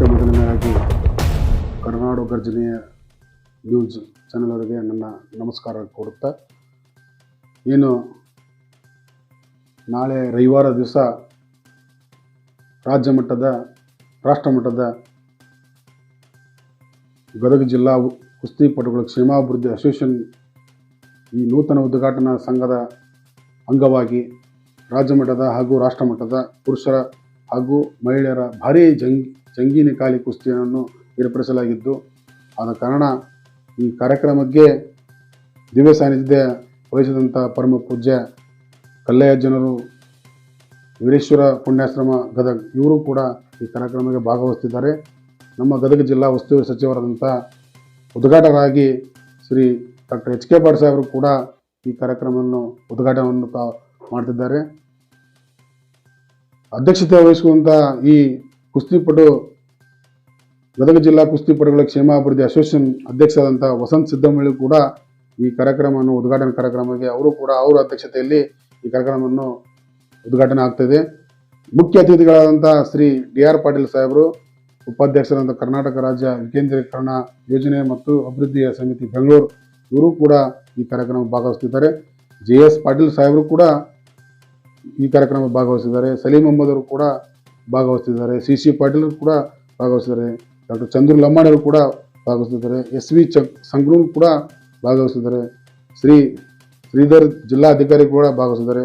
ಮೊಟ್ಟ ಮೊದಲನೆಯದಾಗಿ ಕರುನಾಡು ಗರ್ಜನೆಯ news channel ಅವರಿಗೆ ನನ್ನ ನಮಸ್ಕಾರ ಕೊಡುತ್ತಾ ಏನು ನಾಳೆ ರವಿವಾರ ದಿವಸ ರಾಜ್ಯ ಮಟ್ಟದ, ರಾಷ್ಟ್ರ ಮಟ್ಟದ ಗದಗ ಜಿಲ್ಲಾ ಕುಸ್ತಿಪಟುಗಳ ಕ್ಷೇಮಾಭಿವೃದ್ಧಿ ಅಸೋಸಿಯೇಷನ್ ಈ ನೂತನ ಉದ್ಘಾಟನಾ ಸಂಘದ ಅಂಗವಾಗಿ ರಾಜ್ಯ ಮಟ್ಟದ ಹಾಗೂ ರಾಷ್ಟ್ರಮಟ್ಟದ ಪುರುಷರ ಹಾಗೂ ಮಹಿಳೆಯರ ಭಾರೀ ಜಂಗ್ ಜಂಗೀನಿ ಕಾಳಿ ಕುಸ್ತಿಯನ್ನು ಏರ್ಪಡಿಸಲಾಗಿದ್ದು, ಆದ ಕಾರಣ ಈ ಕಾರ್ಯಕ್ರಮಕ್ಕೆ ದಿವ್ಯ ಸಾನ್ನಿಧ್ಯ ವಹಿಸಿದಂಥ ಪರಮ ಪೂಜ್ಯ ಕಲ್ಲಯ್ಯ ಜನರು, ವೀರೇಶ್ವರ ಪುಣ್ಯಾಶ್ರಮ ಗದಗ, ಇವರು ಕೂಡ ಈ ಕಾರ್ಯಕ್ರಮಕ್ಕೆ ಭಾಗವಹಿಸ್ತಿದ್ದಾರೆ. ನಮ್ಮ ಗದಗ ಜಿಲ್ಲಾ ಉಸ್ತುವಾರಿ ಸಚಿವರಾದಂಥ ಉದ್ಘಾಟಕರಾಗಿ ಶ್ರೀ ಡಾಕ್ಟರ್ ಎಚ್ ಕೆ ಪಾಡ್ ಕೂಡ ಈ ಕಾರ್ಯಕ್ರಮವನ್ನು ಉದ್ಘಾಟನವನ್ನು ಮಾಡ್ತಿದ್ದಾರೆ. ಅಧ್ಯಕ್ಷತೆ ವಹಿಸುವಂಥ ಈ ಕುಸ್ತಿಪಟು, ಗದಗ ಜಿಲ್ಲಾ ಕುಸ್ತಿಪಟುಗಳ ಕ್ಷೇಮಾಭಿವೃದ್ಧಿ ಅಸೋಸಿಯೇಷನ್ ಅಧ್ಯಕ್ಷರಾದಂಥ ವಸಂತ್ ಸಿದ್ದಮಳ್ಳಿ ಕೂಡ ಈ ಕಾರ್ಯಕ್ರಮವನ್ನು, ಉದ್ಘಾಟನಾ ಕಾರ್ಯಕ್ರಮಕ್ಕೆ ಅವರು ಕೂಡ ಅವರ ಅಧ್ಯಕ್ಷತೆಯಲ್ಲಿ ಈ ಕಾರ್ಯಕ್ರಮವನ್ನು ಉದ್ಘಾಟನೆ ಆಗ್ತಿದೆ ಮುಖ್ಯ ಅತಿಥಿಗಳಾದಂಥ ಶ್ರೀ ಡಿ ಆರ್ ಪಾಟೀಲ್ ಸಾಹೇಬರು, ಉಪಾಧ್ಯಕ್ಷರಾದಂಥ ಕರ್ನಾಟಕ ರಾಜ್ಯ ವಿಕೇಂದ್ರೀಕರಣ ಯೋಜನೆ ಮತ್ತು ಅಭಿವೃದ್ಧಿಯ ಸಮಿತಿ ಬೆಂಗಳೂರು, ಇವರು ಕೂಡ ಈ ಕಾರ್ಯಕ್ರಮ ಭಾಗವಹಿಸ್ತಿದ್ದಾರೆ. ಜೆ ಎಸ್ ಪಾಟೀಲ್ ಸಾಹೇಬರು ಕೂಡ ಈ ಕಾರ್ಯಕ್ರಮ ಭಾಗವಹಿಸಿದ್ದಾರೆ. ಸಲೀಂ ಅಹಮದ್ ಅವರು ಕೂಡ ಭಾಗವಹಿಸ್ತಿದ್ದಾರೆ. ಸಿ ಸಿ ಪಾಟೀಲ್ ಕೂಡ ಭಾಗವಹಿಸಿದ್ದಾರೆ ಡಾಕ್ಟರ್ ಚಂದ್ರು ಲಮ್ಮಾಡಿ ಅವರು ಕೂಡ ಭಾಗವಹಿಸಿದ್ದಾರೆ ಎಸ್ ವಿ ಚಕ್ ಸಂಗ್ರೂರ್ ಕೂಡ ಭಾಗವಹಿಸಿದ್ದಾರೆ ಶ್ರೀ ಶ್ರೀಧರ್ ಜಿಲ್ಲಾಧಿಕಾರಿ ಕೂಡ ಭಾಗವಹಿಸಿದ್ದಾರೆ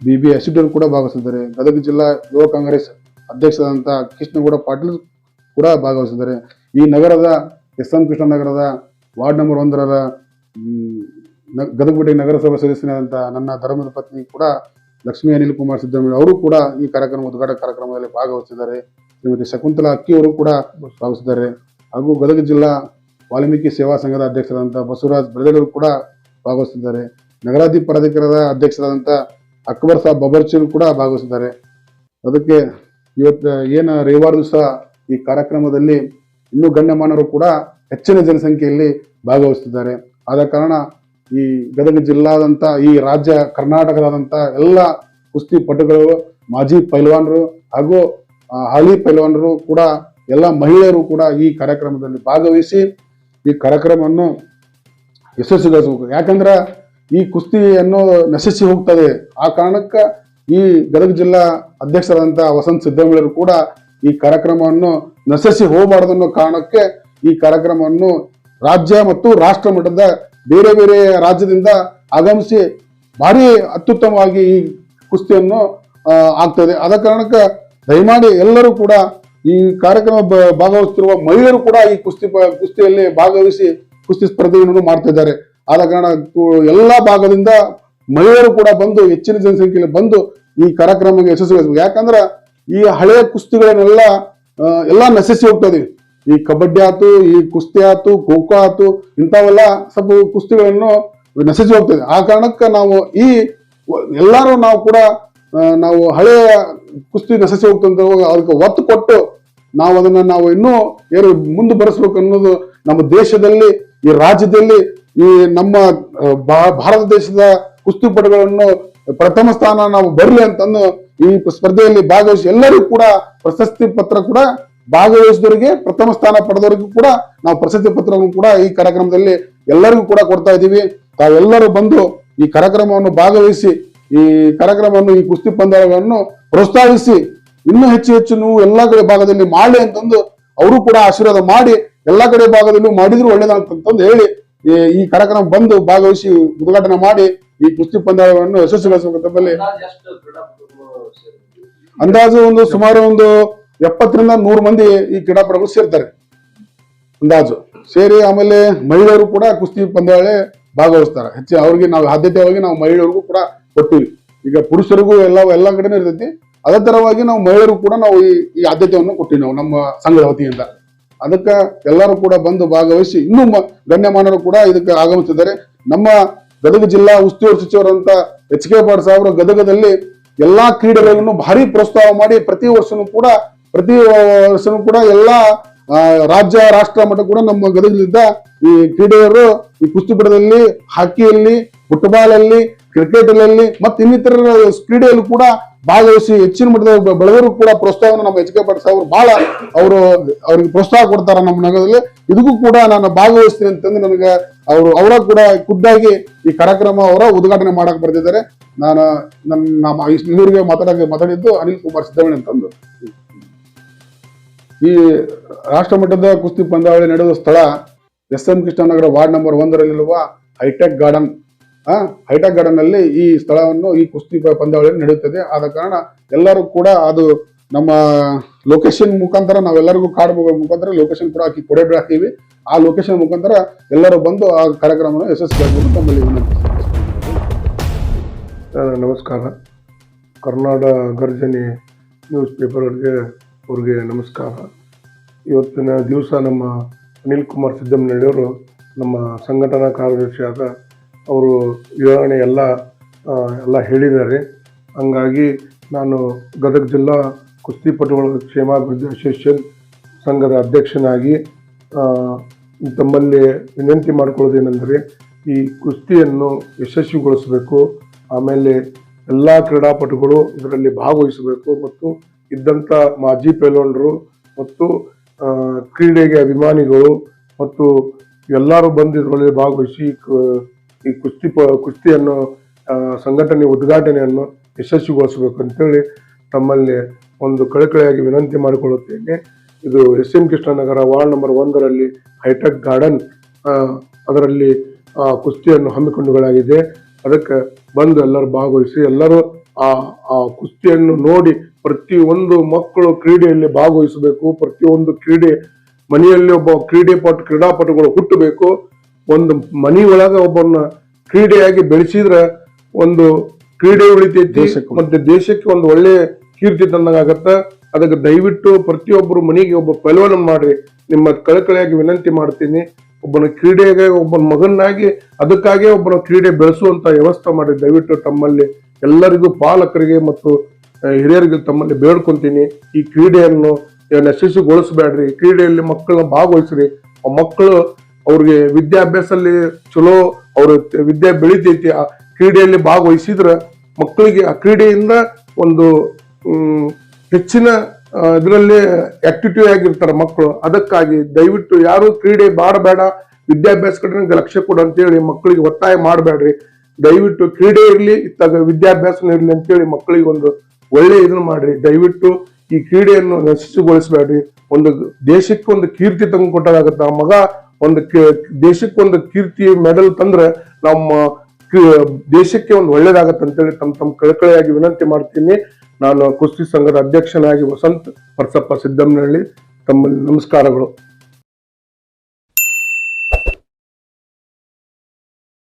ಬಿ ಬಿ ಅಸಿಡರ್ ಕೂಡ ಭಾಗವಹಿಸಿದ್ದಾರೆ ಗದಗ ಜಿಲ್ಲಾ ಯುವ ಕಾಂಗ್ರೆಸ್ ಅಧ್ಯಕ್ಷರಾದಂಥ ಕೃಷ್ಣಗೌಡ ಪಾಟೀಲ್ ಕೂಡ ಭಾಗವಹಿಸಿದ್ದಾರೆ ಈ ನಗರದ ಎಸ್ ಎಂ ಕೃಷ್ಣ ನಗರದ ವಾರ್ಡ್ ನಂಬರ್ ಒಂದರ ಗದಗಪೇಟೆ ನಗರಸಭಾ ಸದಸ್ಯನಾದಂಥ ನನ್ನ ಧರ್ಮದ ಪತ್ನಿ ಕೂಡ ಲಕ್ಷ್ಮೀ ಅನಿಲ್ ಕುಮಾರ್ ಸಿದ್ದರಾಮಯ್ಯ ಅವರು ಕೂಡ ಈ ಕಾರ್ಯಕ್ರಮ, ಉದ್ಘಾಟನಾ ಕಾರ್ಯಕ್ರಮದಲ್ಲಿ ಭಾಗವಹಿಸಿದ್ದಾರೆ. ಶ್ರೀಮತಿ ಶಕುಂತಲಾ ಅಕ್ಕಿ ಅವರು ಕೂಡ ಭಾಗವಹಿಸಿದ್ದಾರೆ. ಹಾಗೂ ಗದಗ ಜಿಲ್ಲಾ ವಾಲ್ಮೀಕಿ ಸೇವಾ ಸಂಘದ ಅಧ್ಯಕ್ಷರಾದಂಥ ಬಸವರಾಜ್ ಬೆಳದೆಳರು ಕೂಡ ಭಾಗವಹಿಸಿದ್ದಾರೆ. ನಗರಾಧಿ ಪ್ರಾಧಿಕಾರದ ಅಧ್ಯಕ್ಷರಾದಂಥ ಅಕ್ಬರ್ ಸಾಬ್ ಬಬರ್ಚಿ ಕೂಡ ಭಾಗವಹಿಸಿದ್ದಾರೆ. ಅದಕ್ಕೆ ಇವತ್ತು, ಏನು ರವಿವಾರ ದಿವಸ ಈ ಕಾರ್ಯಕ್ರಮದಲ್ಲಿ ಇನ್ನೂ ಗಣ್ಯಮಾನರು ಕೂಡ ಹೆಚ್ಚಿನ ಜನಸಂಖ್ಯೆಯಲ್ಲಿ ಭಾಗವಹಿಸುತ್ತಿದ್ದಾರೆ. ಆದ ಕಾರಣ ಈ ಗದಗ ಜಿಲ್ಲಾದಂಥ ಈ ರಾಜ್ಯ ಕರ್ನಾಟಕದಾದಂಥ ಎಲ್ಲ ಕುಸ್ತಿ ಪಟುಗಳು, ಮಾಜಿ ಪೈಲ್ವಾನರು ಹಾಗೂ ಹಾಲಿ ಪೈಲ್ವಾನರು ಕೂಡ, ಎಲ್ಲ ಮಹಿಳೆಯರು ಕೂಡ ಈ ಕಾರ್ಯಕ್ರಮದಲ್ಲಿ ಭಾಗವಹಿಸಿ ಈ ಕಾರ್ಯಕ್ರಮವನ್ನು ಯಶಸ್ವಿಗೊಳಿಸಬೇಕು. ಯಾಕಂದ್ರೆ ಈ ಕುಸ್ತಿಯನ್ನು ನಶಿಸಿ ಹೋಗ್ತದೆ. ಆ ಕಾರಣಕ್ಕೆ ಈ ಗದಗ ಜಿಲ್ಲಾ ಅಧ್ಯಕ್ಷರಾದಂಥ ವಸಂತ್ ಸಿದ್ದಮಳ್ಳರು ಕೂಡ ಈ ಕಾರ್ಯಕ್ರಮವನ್ನು ನಶಿಸಿ ಹೋಗಬಾರದು ಅನ್ನೋ ಕಾರಣಕ್ಕೆ ಈ ಕಾರ್ಯಕ್ರಮವನ್ನು ರಾಜ್ಯ ಮತ್ತು ರಾಷ್ಟ್ರ ಮಟ್ಟದ ಬೇರೆ ಬೇರೆ ರಾಜ್ಯದಿಂದ ಆಗಮಿಸಿ ಭಾರಿ ಅತ್ಯುತ್ತಮವಾಗಿ ಈ ಕುಸ್ತಿಯನ್ನು ಆಗ್ತದೆ. ಆದ ಕಾರಣಕ್ಕೆ ದಯಮಾಡಿ ಎಲ್ಲರೂ ಕೂಡ ಈ ಕಾರ್ಯಕ್ರಮ ಭಾಗವಹಿಸುತ್ತಿರುವ ಮಹಿಳೆಯರು ಕೂಡ ಈ ಕುಸ್ತಿ ಕುಸ್ತಿಯಲ್ಲಿ ಭಾಗವಹಿಸಿ ಕುಸ್ತಿ ಸ್ಪರ್ಧೆಯನ್ನು ಮಾಡ್ತಾ ಇದ್ದಾರೆ. ಆದ ಕಾರಣ ಎಲ್ಲ ಭಾಗದಿಂದ ಮಹಿಳೆಯರು ಕೂಡ ಬಂದು, ಹೆಚ್ಚಿನ ಜನಸಂಖ್ಯೆಯಲ್ಲಿ ಬಂದು ಈ ಕಾರ್ಯಕ್ರಮಕ್ಕೆ ಯಶಸ್ವಿ ಯಾಕಂದ್ರೆ ಈ ಹಳೆಯ ಕುಸ್ತಿಗಳನ್ನೆಲ್ಲ ಎಲ್ಲಾ ನಶಿಸಿ ಹೋಗ್ತದೆ ಈ ಕಬಡ್ಡಿ ಆಯ್ತು ಈ ಕುಸ್ತಿ ಆಯ್ತು ಖೋ ಖೋ ಆತು, ಇಂಥವೆಲ್ಲ ಸ್ವಲ್ಪ ಕುಸ್ತಿಗಳನ್ನು ನಶಿಸಿ ಹೋಗ್ತದೆ. ಆ ಕಾರಣಕ್ಕೆ ನಾವು ಈ ಎಲ್ಲರೂ ನಾವು ಕೂಡ ನಾವು ಹಳೆಯ ಕುಸ್ತಿ ನಶಿಸಿ ಹೋಗ್ತಂತ ಅದಕ್ಕೆ ಒತ್ತು ಕೊಟ್ಟು ನಾವು ಅದನ್ನ ನಾವು ಇನ್ನೂ ಏನು ಮುಂದೆ ಬರೆಸ್ಬೇಕು ಅನ್ನೋದು ನಮ್ಮ ದೇಶದಲ್ಲಿ, ಈ ರಾಜ್ಯದಲ್ಲಿ, ಈ ನಮ್ಮ ಭಾರತ ದೇಶದ ಕುಸ್ತಿಪಟುಗಳನ್ನು ಪ್ರಥಮ ಸ್ಥಾನ ನಾವು ಬರಲಿ ಅಂತಂದು ಈ ಸ್ಪರ್ಧೆಯಲ್ಲಿ ಭಾಗವಹಿಸಿ ಎಲ್ಲರೂ ಕೂಡ ಪ್ರಶಸ್ತಿ ಪತ್ರ ಕೂಡ ಭಾಗವಹಿಸಿದವರಿಗೆ ಪ್ರಥಮ ಸ್ಥಾನ ಪಡೆದವರಿಗೂ ಕೂಡ ನಾವು ಪ್ರಶಸ್ತಿ ಪತ್ರವನ್ನು ಕೂಡ ಈ ಕಾರ್ಯಕ್ರಮದಲ್ಲಿ ಎಲ್ಲರಿಗೂ ಕೂಡ ಕೊಡ್ತಾ ಇದ್ದೀವಿ. ತಾವೆಲ್ಲರೂ ಬಂದು ಈ ಕಾರ್ಯಕ್ರಮವನ್ನು ಭಾಗವಹಿಸಿ ಈ ಕಾರ್ಯಕ್ರಮವನ್ನು ಈ ಕುಸ್ತಿ ಪಂದ್ಯಗಳನ್ನು ಪ್ರೋತ್ಸಾಹಿಸಿ ಇನ್ನೂ ಹೆಚ್ಚು ಹೆಚ್ಚು ನೀವು ಎಲ್ಲ ಕಡೆ ಭಾಗದಲ್ಲಿ ಮಾಡಿ ಅಂತಂದು ಅವರು ಕೂಡ ಆಶೀರ್ವಾದ ಮಾಡಿ ಎಲ್ಲ ಕಡೆ ಭಾಗದಲ್ಲೂ ಮಾಡಿದ್ರು ಒಳ್ಳೇದಂತಂದು ಹೇಳಿ ಈ- ಕಾರ್ಯಕ್ರಮ ಬಂದು ಭಾಗವಹಿಸಿ ಉದ್ಘಾಟನೆ ಮಾಡಿ ಈ ಕುಸ್ತಿ ಪಂದ್ಯಗಳನ್ನು ಯಶಸ್ವಿಗೊಳಿಸಬೇಕಂತಲ್ಲಿ ಅಂದಾಜು ಎಷ್ಟು ಅಂದಾಜು ಒಂದು ಸುಮಾರು ಒಂದು ಎಪ್ಪತ್ತರಿಂದ ನೂರು ಮಂದಿ ಈ ಕ್ರೀಡಾಪಟುಗಳು ಸೇರ್ತಾರೆ. ಅಂದಾಜು. ಸೇರಿ ಆಮೇಲೆ ಮಹಿಳೆಯರು ಕೂಡ ಕುಸ್ತಿ ಪಂದ್ಯಾವಳಿ ಭಾಗವಹಿಸ್ತಾರೆ. ಹೆಚ್ಚು ಅವ್ರಿಗೆ ನಾವು ಆದ್ಯತೆಯಾಗಿ ನಾವು ಮಹಿಳೆಯರಿಗೂ ಕೂಡ ಕೊಟ್ಟಿವಿ ಈಗ ಪುರುಷರಿಗೂ ಎಲ್ಲ ಎಲ್ಲ ಕಡೆನೂ ಇರ್ತೈತಿ. ಅದೇ ತರವಾಗಿ ನಾವು ಮಹಿಳೆಯರು ಕೂಡ ನಾವು ಈ ಈ ಆದ್ಯತೆಯನ್ನು ಕೊಟ್ಟಿವಿ ನಾವು ನಮ್ಮ ಸಂಘದ ವತಿಯಿಂದ. ಅದಕ್ಕೆ ಎಲ್ಲರೂ ಕೂಡ ಬಂದು ಭಾಗವಹಿಸಿ ಇನ್ನೂ ಗಣ್ಯಮಾನರು ಕೂಡ ಇದಕ್ಕೆ ಆಗಮಿಸಿದ್ದಾರೆ. ನಮ್ಮ ಗದಗ ಜಿಲ್ಲಾ ಉಸ್ತುವಾರಿ ಸಚಿವರಂತ ಎಚ್ ಕೆ ಪಾಟ್ ಸಾಹೇಬರು ಗದಗದಲ್ಲಿ ಎಲ್ಲಾ ಕ್ರೀಡೆಗಳನ್ನು ಭಾರಿ ಪ್ರೋತ್ಸಾಹ ಮಾಡಿ ಪ್ರತಿ ವರ್ಷನೂ ಕೂಡ ಪ್ರತಿ ವರ್ಷನೂ ಕೂಡ ಎಲ್ಲ ರಾಜ್ಯ, ರಾಷ್ಟ್ರ ಮಟ್ಟ ಕೂಡ ನಮ್ಮ ಗದಗದಿಂದ ಈ ಕ್ರೀಡೆಯರು ಈ ಕುಸ್ತಿಪಟದಲ್ಲಿ ಹಾಕಿಯಲ್ಲಿ ಫುಟ್ಬಾಲ್ ಅಲ್ಲಿ ಕ್ರಿಕೆಟ್ ಅಲ್ಲಿ ಮತ್ತೆ ಇನ್ನಿತರ ಕ್ರೀಡೆಯಲ್ಲೂ ಕೂಡ ಭಾಗವಹಿಸಿ ಹೆಚ್ಚಿನ ಮಟ್ಟದ ಬೆಳೆದರೂ ಕೂಡ ಪ್ರೋತ್ಸಾಹವನ್ನು ನಮ್ಮ ಎಚ್ ಕೆ ಪಾಟೀಲ್ ಬಹಳ ಅವರು, ಅವ್ರಿಗೆ ಪ್ರೋತ್ಸಾಹ ಕೊಡ್ತಾರೆ ನಮ್ಮ ನಗರದಲ್ಲಿ. ಇದಕ್ಕೂ ಕೂಡ ನಾನು ಭಾಗವಹಿಸ್ತೀನಿ ಅಂತಂದು ನನಗೆ ಅವರು, ಅವರ ಕೂಡ ಖುದ್ದಾಗಿ ಈ ಕಾರ್ಯಕ್ರಮ ಅವರ ಉದ್ಘಾಟನೆ ಮಾಡಕ್ ಬರ್ತಿದ್ದಾರೆ ನಾನು ನನ್ನ, ನಮ್ಮ ಮಾತಾಡಕ್ಕೆ ಮಾತಾಡಿದ್ದು ಅನಿಲ್ ಕುಮಾರ್ ಸಿದ್ದಮಣಿ ಅಂತಂದು. ಈ ರಾಷ್ಟ್ರ ಮಟ್ಟದ ಕುಸ್ತಿ ಪಂದ್ಯಾವಳಿ ನಡೆಯುವ ಸ್ಥಳ S M Krishnanagar ward number ಒಂದರಲ್ಲಿರುವ high tech garden. High tech garden ಅಲ್ಲಿ ಈ ಸ್ಥಳವನ್ನು, ಈ ಕುಸ್ತಿ ಪ- ಪಂದ್ಯಾವಳಿ ನಡೆಯುತ್ತದೆ. ಆದ ಕಾರಣ ಎಲ್ಲರೂ ಕೂಡ ಅದು ನಮ್ಮ ಲೊಕೇಶನ್ ಮುಖಾಂತರ ನಾವೆಲ್ಲರಿಗೂ ಕಾರ್ಡ್ ಮುಖಾಂತರ ಲೊಕೇಶನ್ ಕೂಡ ಹಾಕಿ ಕೊಡೆ ಹಾಕ್ತೀವಿ ಆ ಲೊಕೇಶನ್ ಮುಖಾಂತರ ಎಲ್ಲರೂ ಬಂದು ಆ ಕಾರ್ಯಕ್ರಮವನ್ನು ಯಶಸ್ವಿಯಾಗಬಹುದು ತಮ್ಮಲ್ಲಿ ನಮಸ್ಕಾರ. ಕರ್ನಾಟಕ ಗರ್ಜನೆ ನ್ಯೂಸ್ ಪೇಪರ್ಗೆ ಅವ್ರಿಗೆ ನಮಸ್ಕಾರ. ಇವತ್ತಿನ ದಿವಸ ನಮ್ಮ ಅನಿಲ್ ಕುಮಾರ್ ಸಿದ್ದಮ್ಮನಳ್ಳಿಯವರು ನಮ್ಮ ಸಂಘಟನಾ ಕಾರ್ಯದರ್ಶಿಯಾದ ಅವರು ವಿವರಣೆ ಎಲ್ಲ ಎಲ್ಲ ಹೇಳಿದ್ದಾರೆ. ಹಂಗಾಗಿ ನಾನು ಗದಗ ಜಿಲ್ಲಾ ಕುಸ್ತಿಪಟುಗಳ ಕ್ಷೇಮಾಭಿವೃದ್ಧಿ ಅಸೋಸಿಯೇಷನ್ ಸಂಘದ ಅಧ್ಯಕ್ಷನಾಗಿ ತಮ್ಮಲ್ಲಿ ವಿನಂತಿ ಮಾಡಿಕೊಳ್ಳೋದೇನೆಂದರೆ ಈ ಕುಸ್ತಿಯನ್ನು ಯಶಸ್ವಿಗೊಳಿಸಬೇಕು. ಆಮೇಲೆ ಎಲ್ಲ ಕ್ರೀಡಾಪಟುಗಳು ಇದರಲ್ಲಿ ಭಾಗವಹಿಸಬೇಕು ಮತ್ತು ಇದ್ದಂಥ ಮಾಜಿ ಪೈಲ್ವಾನರು ಮತ್ತು ಕ್ರೀಡೆಗೆ ಅಭಿಮಾನಿಗಳು ಮತ್ತು ಎಲ್ಲರೂ ಬಂದು ಇದರಲ್ಲಿ ಭಾಗವಹಿಸಿ ಈ ಕುಸ್ತಿ ಪ ಕುಸ್ತಿಯನ್ನು ಸಂಘಟನೆ ಉದ್ಘಾಟನೆಯನ್ನು ಯಶಸ್ವಿಗೊಳಿಸಬೇಕು ಅಂತೇಳಿ ತಮ್ಮಲ್ಲಿ ಒಂದು ಕಳಕಳಿಯಾಗಿ ವಿನಂತಿ ಮಾಡಿಕೊಳ್ಳುತ್ತೇನೆ. ಇದು S M Krishnanagar ward number ಒಂದರಲ್ಲಿ ಹೈಟೆಕ್ ಗಾರ್ಡನ್ ಅದರಲ್ಲಿ ಆ, ಕುಸ್ತಿಯನ್ನು ಹಮ್ಮಿಕೊಂಡುಗಳಾಗಿದೆ. ಅದಕ್ಕೆ ಬಂದು ಎಲ್ಲರೂ ಭಾಗವಹಿಸಿ ಎಲ್ಲರೂ ಆ ಆ ಕುಸ್ತಿಯನ್ನು ನೋಡಿ ಪ್ರತಿಯೊಂದು ಮಕ್ಕಳು ಕ್ರೀಡೆಯಲ್ಲಿ ಭಾಗವಹಿಸಬೇಕು ಪ್ರತಿಯೊಂದು ಕ್ರೀಡೆ ಮನೆಯಲ್ಲಿ ಒಬ್ಬ ಕ್ರೀಡೆಪಟು ಕ್ರೀಡಾಪಟುಗಳು ಹುಟ್ಟಬೇಕು. ಒಂದು ಮನಿ ಒಳಗ ಒಬ್ಬನ ಕ್ರೀಡೆಯಾಗಿ ಬೆಳೆಸಿದ್ರೆ ಒಂದು ಕ್ರೀಡೆ ಉಳಿತೈತಿ ಮತ್ತೆ ದೇಶಕ್ಕೆ ಒಂದು ಒಳ್ಳೆ ಕೀರ್ತಿ ತಂದಂಗಾಗತ್ತೆ ಅದಕ್ಕೆ ದಯವಿಟ್ಟು ಪ್ರತಿಯೊಬ್ಬರು ಮನೆಗೆ ಒಬ್ಬ ಪೈಲ್ವಾನ ಮಾಡಿ. ನಿಮ್ಮ ಕಳಕಳಿಯಾಗಿ ವಿನಂತಿ ಮಾಡ್ತೀನಿ. ಒಬ್ಬನ ಕ್ರೀಡೆಗೆ ಒಬ್ಬನ ಮಗನಾಗಿ ಅದಕ್ಕಾಗಿ ಒಬ್ಬನ ಕ್ರೀಡೆ ಬೆಳೆಸುವಂತ ವ್ಯವಸ್ಥೆ ಮಾಡಿ. ದಯವಿಟ್ಟು ತಮ್ಮಲ್ಲಿ ಎಲ್ಲರಿಗೂ ಪಾಲಕರಿಗೆ ಮತ್ತು ಹಿರಿಯರಿಗೆ ತಮ್ಮಲ್ಲಿ ಬೇಡ್ಕೊಂತೀನಿ. ಈ ಕ್ರೀಡೆಯನ್ನು ಯಶಸ್ವಿಗೊಳಿಸಬೇಡ್ರಿ ಕ್ರೀಡೆಯಲ್ಲಿ ಮಕ್ಕಳನ್ನ ಭಾಗವಹಿಸ್ರಿ. ಆ ಮಕ್ಕಳು ಅವ್ರಿಗೆ ವಿದ್ಯಾಭ್ಯಾಸದಲ್ಲಿ ಚಲೋ, ಅವ್ರ ವಿದ್ಯೆ ಬೆಳಿತೈತಿ. ಆ ಕ್ರೀಡೆಯಲ್ಲಿ ಭಾಗವಹಿಸಿದ್ರ ಮಕ್ಕಳಿಗೆ ಆ ಕ್ರೀಡೆಯಿಂದ ಒಂದು ಹೆಚ್ಚಿನ ಇದರಲ್ಲಿ ಆಕ್ಟಿವ್ ಆಗಿರ್ತಾರೆ ಮಕ್ಕಳು. ಅದಕ್ಕಾಗಿ ದಯವಿಟ್ಟು ಯಾರು ಕ್ರೀಡೆ ಬಾಡಬೇಡ. ವಿದ್ಯಾಭ್ಯಾಸ ಕಡೆ ಲಕ್ಷ್ಯ ಕೊಡು ಅಂತೇಳಿ ಮಕ್ಕಳಿಗೆ ಒತ್ತಾಯ ಮಾಡಬೇಡ್ರಿ. ದಯವಿಟ್ಟು ಕ್ರೀಡೆ ಇರಲಿ, ಇತ್ತಾಗ ವಿದ್ಯಾಭ್ಯಾಸನೂ ಇರಲಿ ಅಂತೇಳಿ ಮಕ್ಕಳಿಗೆ ಒಂದು ಒಳ್ಳೆ ಇದನ್ನ ಮಾಡ್ರಿ. ದಯವಿಟ್ಟು ಈ ಕ್ರೀಡೆಯನ್ನು ಯಶಸ್ವಿಗೊಳಿಸಬೇಡ್ರಿ ಒಂದು ದೇಶಕ್ಕೆ ಒಂದು ಕೀರ್ತಿ ತಂದು ಕೊಟ್ಟಾಗತ್ತ ಆ ಮಗ ಒಂದು ಕಿ- ದೇಶಕ್ಕೆ ಒಂದು ಕೀರ್ತಿ ಮೆಡಲ್ ತಂದ್ರೆ ನಮ್ಮ ದೇಶಕ್ಕೆ ಒಂದು ಒಳ್ಳೇದಾಗತ್ತೆ ಅಂತೇಳಿ ತಮ್ಮ ತಮ್ಮ ಕಳಕಳಿಯಾಗಿ ವಿನಂತಿ ಮಾಡ್ತೀನಿ. ನಾನು ಕುಸ್ತಿ ಸಂಘದ ಅಧ್ಯಕ್ಷನಾಗಿ ವಸಂತ್ ಪರ್ಸಪ್ಪ ಸಿದ್ದಮ್ಮನಹಳ್ಳಿ. ತಮ್ಮಲ್ಲಿ ನಮಸ್ಕಾರಗಳು.